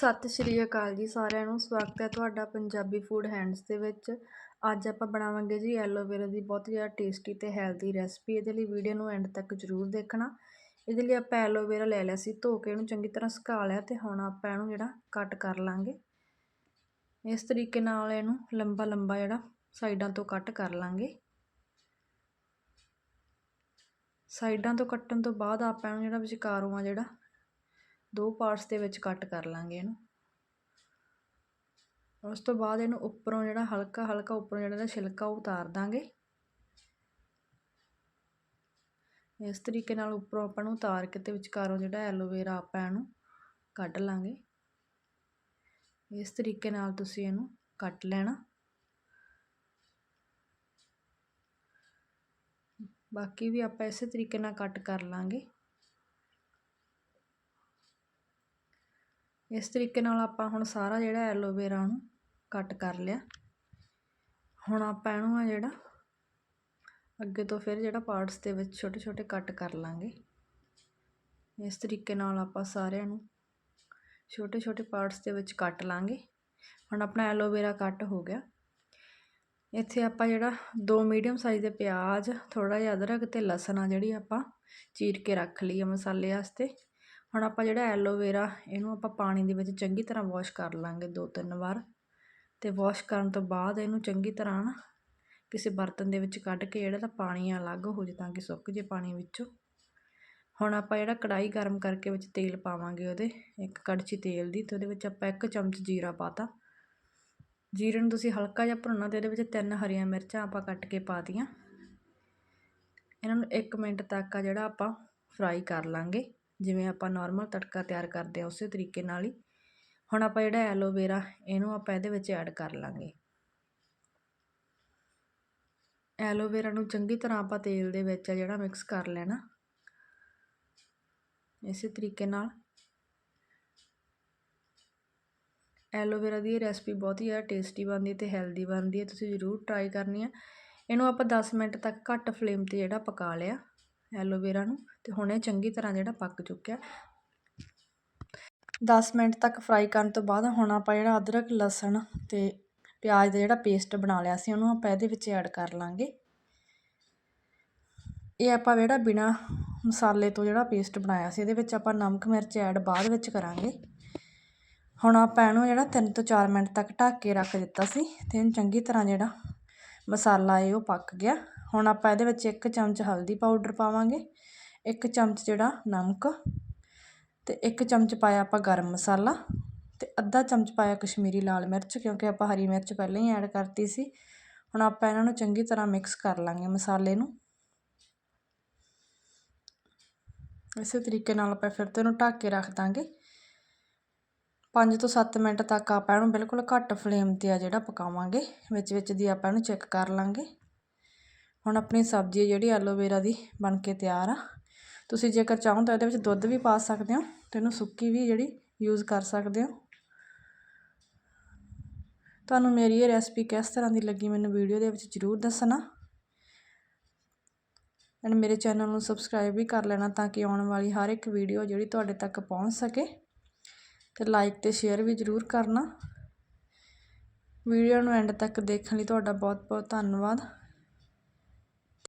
ਸਤਿ ਸ਼੍ਰੀ ਅਕਾਲ ਜੀ ਸਾਰਿਆਂ ਨੂੰ। ਸਵਾਗਤ ਹੈ ਤੁਹਾਡਾ ਪੰਜਾਬੀ ਫੂਡ ਹੈਂਡਸ ਦੇ ਵਿੱਚ। ਅੱਜ ਆਪਾਂ ਬਣਾਵਾਂਗੇ ਜੀ ਐਲੋਵੇਰਾ ਦੀ ਬਹੁਤ ਜ਼ਿਆਦਾ ਟੇਸਟੀ ਤੇ ਹੈਲਦੀ ਰੈਸਪੀ ਇਹਦੇ ਲਈ ਵੀਡੀਓ ਨੂੰ ਐਂਡ ਤੱਕ ਜ਼ਰੂਰ ਦੇਖਣਾ। ਇਹਦੇ ਲਈ ਆਪਾਂ ਐਲੋਵੇਰਾ ਲੈ ਲਿਆ ਸੀ। ਧੋ ਕੇ ਇਹਨੂੰ ਚੰਗੀ ਤਰ੍ਹਾਂ ਸੁਕਾ ਲਿਆ ਤੇ ਹੁਣ ਆਪਾਂ ਇਹਨੂੰ ਜਿਹੜਾ ਕੱਟ ਕਰ ਲਾਂਗੇ। ਇਸ ਤਰੀਕੇ ਨਾਲ ਇਹਨੂੰ ਲੰਬਾ ਲੰਬਾ ਜਿਹੜਾ ਸਾਈਡਾਂ ਤੋਂ ਕੱਟ ਕਰ ਲਾਂਗੇ। ਸਾਈਡਾਂ ਤੋਂ ਕੱਟਣ ਤੋਂ ਬਾਅਦ ਆਪਾਂ ਇਹਨੂੰ ਜਿਹੜਾ ਵਿਚਕਾਰੋਂ ਆ ਜਿਹੜਾ ਦੋ ਪਾਰਟਸ ਦੇ ਵਿੱਚ ਕੱਟ ਕਰ ਲਾਂਗੇ ਇਹਨੂੰ। ਉਸ ਤੋਂ ਬਾਅਦ ਇਹਨੂੰ ਉੱਪਰੋਂ ਜਿਹੜਾ ਹਲਕਾ ਹਲਕਾ ਉੱਪਰੋਂ ਜਿਹੜਾ ਛਿਲਕਾ ਉਹ ਉਤਾਰ ਦਾਂਗੇ। ਇਸ ਤਰੀਕੇ ਨਾਲ ਉੱਪਰੋਂ ਆਪਾਂ ਨੂੰ ਉਤਾਰ ਕੇ ਤੇ ਵਿਚਕਾਰੋਂ ਜਿਹੜਾ ਐਲੋਵੇਰਾ ਆਪਾਂ ਇਹਨੂੰ ਕੱਢ ਲਾਂਗੇ। ਇਸ ਤਰੀਕੇ ਨਾਲ ਤੁਸੀਂ ਇਹਨੂੰ ਕੱਟ ਲੈਣਾ। ਬਾਕੀ ਵੀ ਆਪਾਂ ਇਸੇ ਤਰੀਕੇ ਨਾਲ ਕੱਟ ਕਰ ਲਾਂਗੇ। ਇਸ ਤਰੀਕੇ ਨਾਲ ਆਪਾਂ ਹੁਣ ਸਾਰਾ ਜਿਹੜਾ ਐਲੋਵੇਰਾ ਨੂੰ ਕੱਟ ਕਰ ਲਿਆ। ਹੁਣ ਆਪਾਂ ਇਹਨੂੰ ਆ ਜਿਹੜਾ ਅੱਗੇ ਤੋਂ ਫਿਰ ਜਿਹੜਾ ਪਾਰਟਸ ਦੇ ਵਿੱਚ ਛੋਟੇ ਛੋਟੇ ਕੱਟ ਕਰ ਲਾਂਗੇ। ਇਸ ਤਰੀਕੇ ਨਾਲ ਆਪਾਂ ਸਾਰਿਆਂ ਨੂੰ ਛੋਟੇ ਛੋਟੇ ਪਾਰਟਸ ਦੇ ਵਿੱਚ ਕੱਟ ਲਾਂਗੇ। ਹੁਣ ਆਪਣਾ ਐਲੋਵੇਰਾ ਕੱਟ ਹੋ ਗਿਆ। ਇੱਥੇ ਆਪਾਂ ਜਿਹੜਾ ਦੋ ਮੀਡੀਅਮ ਸਾਈਜ਼ ਦੇ ਪਿਆਜ਼ ਥੋੜਾ ਜਿਹਾ ਅਦਰਕ ਤੇ ਲਸਣ ਆ ਜਿਹੜੀ ਆਪਾਂ ਚੀਰ ਕੇ ਰੱਖ ਲਈ ਆ ਮਸਾਲੇ ਵਾਸਤੇ। ਹੁਣ ਆਪਾਂ ਜਿਹੜਾ ਐਲੋਵੇਰਾ, ਇਹਨੂੰ ਆਪਾਂ ਪਾਣੀ ਦੇ ਵਿੱਚ ਚੰਗੀ ਤਰ੍ਹਾਂ ਵਾਸ਼ ਕਰ ਲਾਂਗੇ ਦੋ ਤਿੰਨ ਵਾਰ ਅਤੇ ਵਾਸ਼ ਕਰਨ ਤੋਂ ਬਾਅਦ ਇਹਨੂੰ ਚੰਗੀ ਤਰ੍ਹਾਂ ਨਾ ਕਿਸੇ ਬਰਤਨ ਦੇ ਵਿੱਚ ਕੱਢ ਕੇ ਜਿਹੜਾ ਤਾਂ ਪਾਣੀ ਅਲੱਗ ਹੋ ਜੇ ਤਾਂ ਕਿ ਸੁੱਕ ਜੇ ਪਾਣੀ ਵਿੱਚੋਂ। ਹੁਣ ਆਪਾਂ ਜਿਹੜਾ ਕੜਾਈ ਗਰਮ ਕਰਕੇ ਵਿੱਚ ਤੇਲ ਪਾਵਾਂਗੇ ਉਹਦੇ, ਇੱਕ ਕੜਛੀ ਤੇਲ ਦੀ ਤੇ ਉਹਦੇ ਵਿੱਚ ਆਪਾਂ ਇੱਕ ਚਮਚ ਜੀਰਾ ਪਾਤਾ। ਜੀਰੇ ਨੂੰ ਤੁਸੀਂ ਹਲਕਾ ਜਿਹਾ ਭੁੰਨਣਾ ਤੇ ਇਹਦੇ ਵਿੱਚ ਤਿੰਨ ਹਰੀਆਂ ਮਿਰਚਾਂ ਆਪਾਂ ਕੱਟ ਕੇ ਪਾ ਦੀਆਂ ਇਹਨਾਂ ਨੂੰ 1 ਮਿੰਟ ਤੱਕ ਆ ਜਿਹੜਾ ਆਪਾਂ ਫਰਾਈ ਕਰ ਲਾਂਗੇ। ਜਿਵੇਂ ਆਪਾਂ ਨੋਰਮਲ ਤੜਕਾ ਤਿਆਰ ਕਰਦੇ ਹਾਂ ਉਸੇ ਤਰੀਕੇ ਨਾਲ ਹੀ। ਹੁਣ ਆਪਾਂ ਜਿਹੜਾ ਐਲੋਵੇਰਾ ਇਹਨੂੰ ਆਪਾਂ ਇਹਦੇ ਵਿੱਚ ਐਡ ਕਰ ਲਾਂਗੇ। ਐਲੋਵੇਰਾ ਨੂੰ ਚੰਗੀ ਤਰ੍ਹਾਂ ਆਪਾਂ ਤੇਲ ਦੇ ਵਿੱਚ ਜਿਹੜਾ ਮਿਕਸ ਕਰ ਲੈਣਾ। ਇਸੇ ਤਰੀਕੇ ਨਾਲ। ਐਲੋਵੇਰਾ ਦੀ ਇਹ ਰੈਸਪੀ ਬਹੁਤ ਹੀ ਜ਼ਿਆਦਾ ਟੇਸਟੀ ਬਣਦੀ ਤੇ ਹੈਲਦੀ ਬਣਦੀ ਹੈ, ਤੁਸੀਂ ਜ਼ਰੂਰ ਟਰਾਈ ਕਰਨੀ ਹੈ। ਇਹਨੂੰ ਆਪਾਂ 10 ਮਿੰਟ ਤੱਕ ਘੱਟ ਫਲੇਮ ਤੇ ਜਿਹੜਾ ਪਕਾ ਲਿਆ। ਐਲੋਵੇਰਾ ਨੂੰ, ਤੇ ਹੁਣ ਇਹ ਚੰਗੀ ਤਰ੍ਹਾਂ ਜਿਹੜਾ ਪੱਕ ਚੁੱਕਿਆ। 10 ਮਿੰਟ ਤੱਕ ਫਰਾਈ ਕਰਨ ਤੋਂ ਬਾਅਦ ਹੁਣ ਆਪਾਂ ਜਿਹੜਾ ਅਦਰਕ, ਲਸਣ ਤੇ ਪਿਆਜ਼ ਦਾ ਜਿਹੜਾ ਪੇਸਟ ਬਣਾ ਲਿਆ ਸੀ, ਉਹਨੂੰ ਆਪਾਂ ਇਹਦੇ ਵਿੱਚ ਐਡ ਕਰ ਲਾਂਗੇ। ਇਹ ਆਪਾਂ ਜਿਹੜਾ ਬਿਨਾ ਮਸਾਲੇ ਤੋਂ ਜਿਹੜਾ ਪੇਸਟ ਬਣਾਇਆ ਸੀ, ਇਹਦੇ ਵਿੱਚ ਆਪਾਂ ਨਮਕ, ਮਿਰਚ ਐਡ ਬਾਅਦ ਵਿੱਚ ਕਰਾਂਗੇ। ਹੁਣ ਆਪਾਂ ਇਹਨੂੰ ਜਿਹੜਾ 3 ਤੋਂ 4 ਮਿੰਟ ਤੱਕ ਢੱਕ ਕੇ ਰੱਖ ਦਿੱਤਾ ਸੀ, ਤੇ ਇਹਨੂੰ ਚੰਗੀ ਤਰ੍ਹਾਂ ਜਿਹੜਾ ਮਸਾਲਾ ਹੈ, ਉਹ ਪੱਕ ਗਿਆ। ਹੁਣ ਆਪਾਂ ਇਹਦੇ ਵਿੱਚ ਇੱਕ ਚਮਚ ਹਲਦੀ ਪਾਊਡਰ ਪਾਵਾਂਗੇ, ਇੱਕ ਚਮਚ ਜਿਹੜਾ ਨਮਕ ਤੇ ਇੱਕ ਚਮਚ ਪਾਇਆ ਆਪਾਂ ਗਰਮ ਮਸਾਲਾ ਤੇ ਅੱਧਾ ਚਮਚ ਪਾਇਆ ਕਸ਼ਮੀਰੀ ਲਾਲ ਮਿਰਚ ਕਿਉਂਕਿ ਆਪਾਂ ਹਰੀ ਮਿਰਚ ਪਹਿਲਾਂ ਹੀ ਐਡ ਕਰਤੀ ਸੀ। ਹੁਣ ਆਪਾਂ ਇਹਨਾਂ ਨੂੰ ਚੰਗੀ ਤਰ੍ਹਾਂ ਮਿਕਸ ਕਰ ਲਾਂਗੇ ਮਸਾਲੇ ਨੂੰ। ਇਸੇ ਤਰੀਕੇ ਨਾਲ ਆਪਾਂ ਫਿਰ ਤੋਂ ਇਹਨੂੰ ਢੱਕ ਕੇ ਰੱਖ ਦਾਂਗੇ। 5 ਤੋਂ 7 ਮਿੰਟ ਤੱਕ ਆਪਾਂ ਇਹਨੂੰ ਬਿਲਕੁਲ ਘੱਟ ਫਲੇਮ ਤੇ ਆ ਜਿਹੜਾ ਪਕਾਵਾਂਗੇ, ਵਿੱਚ ਵਿੱਚ ਦੀ ਆਪਾਂ ਇਹਨੂੰ ਚੈੱਕ ਕਰ ਲਾਂਗੇ। ਹੁਣ ਆਪਣੀ ਸਬਜ਼ੀ ਜਿਹੜੀ ਐਲੋਵੇਰਾ ਦੀ ਬਣ ਕੇ ਤਿਆਰ ਆ। ਤੁਸੀਂ ਜੇਕਰ ਚਾਹੋ ਤਾਂ ਇਹਦੇ ਵਿੱਚ ਦੁੱਧ ਵੀ ਪਾ ਸਕਦੇ ਹੋ ਤੇ ਇਹਨੂੰ ਸੁੱਕੀ ਵੀ ਜਿਹੜੀ ਯੂਜ਼ ਕਰ ਸਕਦੇ ਹੋ। ਤੁਹਾਨੂੰ ਮੇਰੀ ਇਹ ਰੈਸਪੀ ਕਿਸ ਤਰ੍ਹਾਂ ਦੀ ਲੱਗੀ ਮੈਨੂੰ ਵੀਡੀਓ ਦੇ ਵਿੱਚ ਜ਼ਰੂਰ ਦੱਸਣਾ। ਐਂਡ ਮੇਰੇ ਚੈਨਲ ਨੂੰ ਸਬਸਕ੍ਰਾਈਬ ਵੀ ਕਰ ਲੈਣਾ ਤਾਂ ਕਿ ਆਉਣ ਵਾਲੀ ਹਰ ਇੱਕ ਵੀਡੀਓ ਜਿਹੜੀ ਤੁਹਾਡੇ ਤੱਕ ਪਹੁੰਚ ਸਕੇ। ਤੇ ਲਾਈਕ ਤੇ ਸ਼ੇਅਰ ਵੀ ਜ਼ਰੂਰ ਕਰਨਾ। ਵੀਡੀਓ ਨੂੰ ਐਂਡ ਤੱਕ ਦੇਖਣ ਲਈ ਤੁਹਾਡਾ ਬਹੁਤ ਬਹੁਤ ਧੰਨਵਾਦ।